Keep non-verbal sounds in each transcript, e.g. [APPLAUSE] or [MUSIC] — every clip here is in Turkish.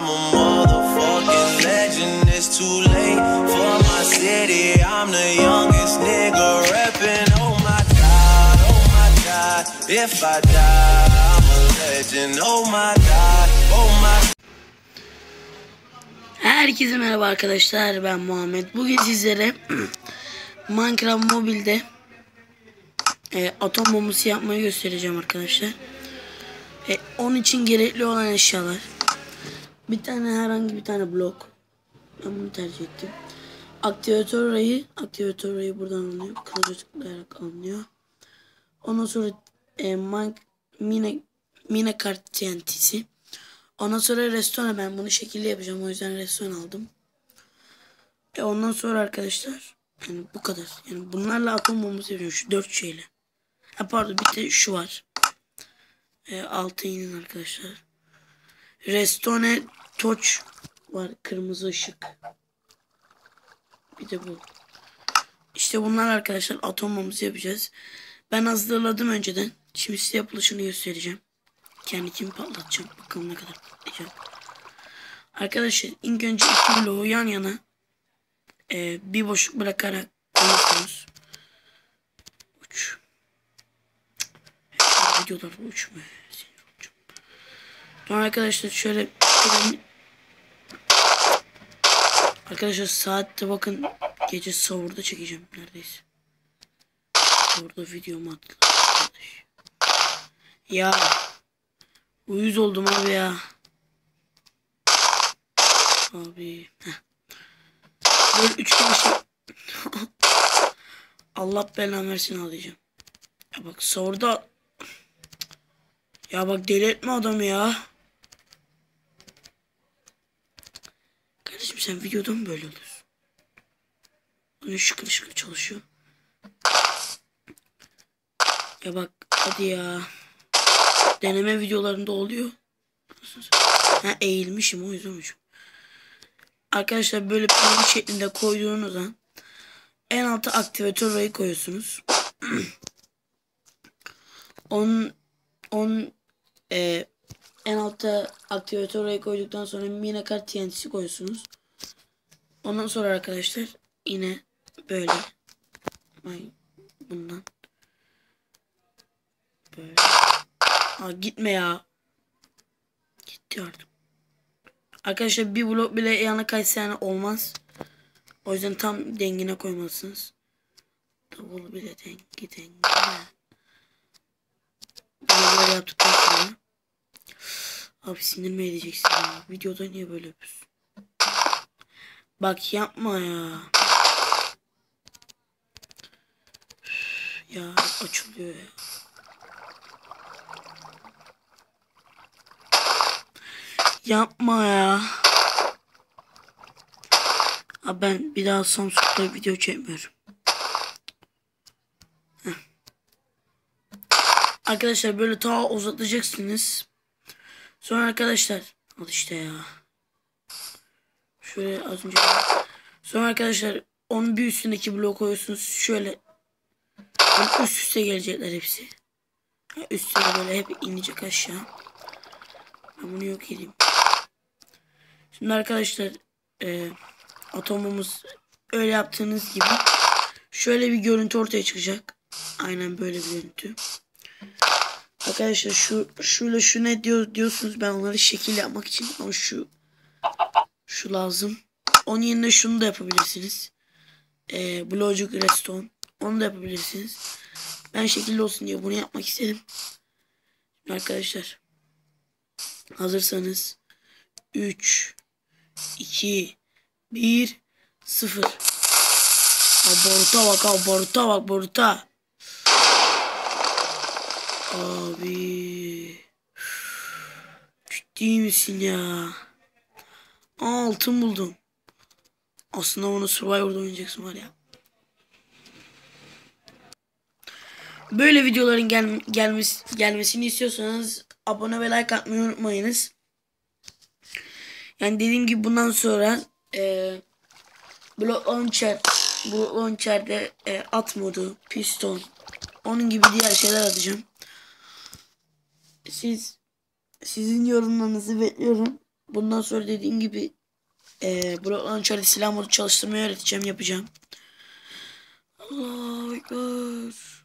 I'm a motherfucking legend. It's too late for my city. I'm the youngest nigga reppin'. Oh my god, oh my god. If I die, I'm a legend. Oh my god, oh my Herkese merhaba arkadaşlar ben Muhammed. Bugün sizlere [CLEARS THROAT] Minecraft mobilde e, atom bombası yapmayı göstereceğim arkadaşlar. E, onun için gerekli olan eşyalar. Bir tane herhangi bir tane blok. Ben bunu tercih ettim. Aktivatör rayı. Aktivatör rayı buradan alınıyor. Kılıca tıklayarak alınıyor. Ondan sonra e, Mine, mine, mine kart TNT'si. Ondan sonra restore ben bunu şekilde yapacağım. O yüzden restore aldım. E ondan sonra arkadaşlar yani bu kadar. Yani bunlarla atom bombası yapıyorum. Şu dört şeyle. Ha pardon bir de şu var. E, altı inin arkadaşlar. Restore torch var. Kırmızı ışık. Bir de bu. İşte bunlar arkadaşlar atom bombası yapacağız. Ben hazırladım önceden. Şimdi size yapılışını göstereceğim. Kendi kimi patlatacağım. Bakalım ne kadar patlayacak. Arkadaşlar ilk önce iki bloğu yan yana e, bir boşluk bırakarak koyuyorsunuz. Uç. Videolar uçmuyor. Sonra arkadaşlar şöyle, şöyle Arkadaşlar saatte bakın gece sahurda çekeceğim neredeyse. Sahurda videomu attım. Ya Uyuz oldum abi ya. Abi. Heh. Böyle üç kere şey. Allah belanı versin ağlayacağım. Ya bak sahurda. Ya bak deli etme adamı ya. Kardeşim sen videoda mı böyle oluyorsun? Hani şıkır şıkır çalışıyor. Ya bak hadi ya. Deneme videolarında oluyor. Ha eğilmişim o yüzden hocam. Arkadaşlar böyle piramit şeklinde koyduğunuz an en alta aktivatör rayı koyuyorsunuz. [CLEARS THROAT] on on e, en alta aktivatör rayı koyduktan sonra mine kart TNT'si koyuyorsunuz. Ondan sonra arkadaşlar yine böyle ay bundan böyle Aa, gitme ya. Gitti artık. Arkadaşlar bir blok bile yana kaçsa yani olmaz. O yüzden tam dengine koymalısınız. Davul bile dengi dengi. Böyle yaptıktan sonra. Abi sinir mi edeceksin ya? Videoda niye böyle yapıyorsun? Bak yapma ya. Ya açılıyor ya. Yapma ya. Abi ben bir daha Samsung'da video çekmiyorum. Heh. Arkadaşlar böyle ta uzatacaksınız. Sonra arkadaşlar al işte ya. Şöyle az önce. Sonra arkadaşlar onun bir üstündeki blok koyuyorsunuz. Şöyle üst üste gelecekler hepsi. Üstüne böyle hep inecek aşağı. Ben bunu yok edeyim. Şimdi arkadaşlar e, atomumuz öyle yaptığınız gibi şöyle bir görüntü ortaya çıkacak. Aynen böyle bir görüntü. Arkadaşlar şu şuyla şu ne diyor diyorsunuz ben onları şekil yapmak için ama şu şu lazım. Onun yerine şunu da yapabilirsiniz. E, Blowcuk Redstone. Onu da yapabilirsiniz. Ben şekilli olsun diye bunu yapmak istedim. Arkadaşlar hazırsanız 3 2 1 0 Boruta bak abi boruta bak boruta. Abi. Ciddi misin ya? Aa, altın buldum. Aslında onu Survivor'da oynayacaksın var ya. Böyle videoların gel gelmesi gelmesini istiyorsanız abone ve like atmayı unutmayınız. Yani dediğim gibi bundan sonra e, Block Launcher Block Launcher'de e, at modu, piston onun gibi diğer şeyler atacağım. Siz sizin yorumlarınızı bekliyorum. Bundan sonra dediğim gibi e, Block Launcher'da silah modu çalıştırmayı öğreteceğim yapacağım. Allahu Ekber.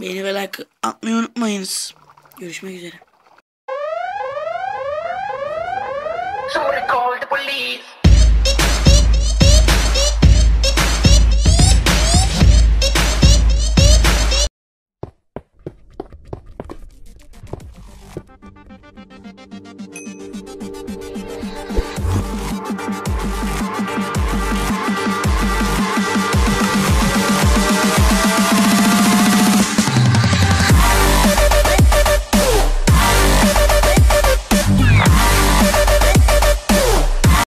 Beni ve like atmayı unutmayınız. Görüşmek üzere. Somebody call the police.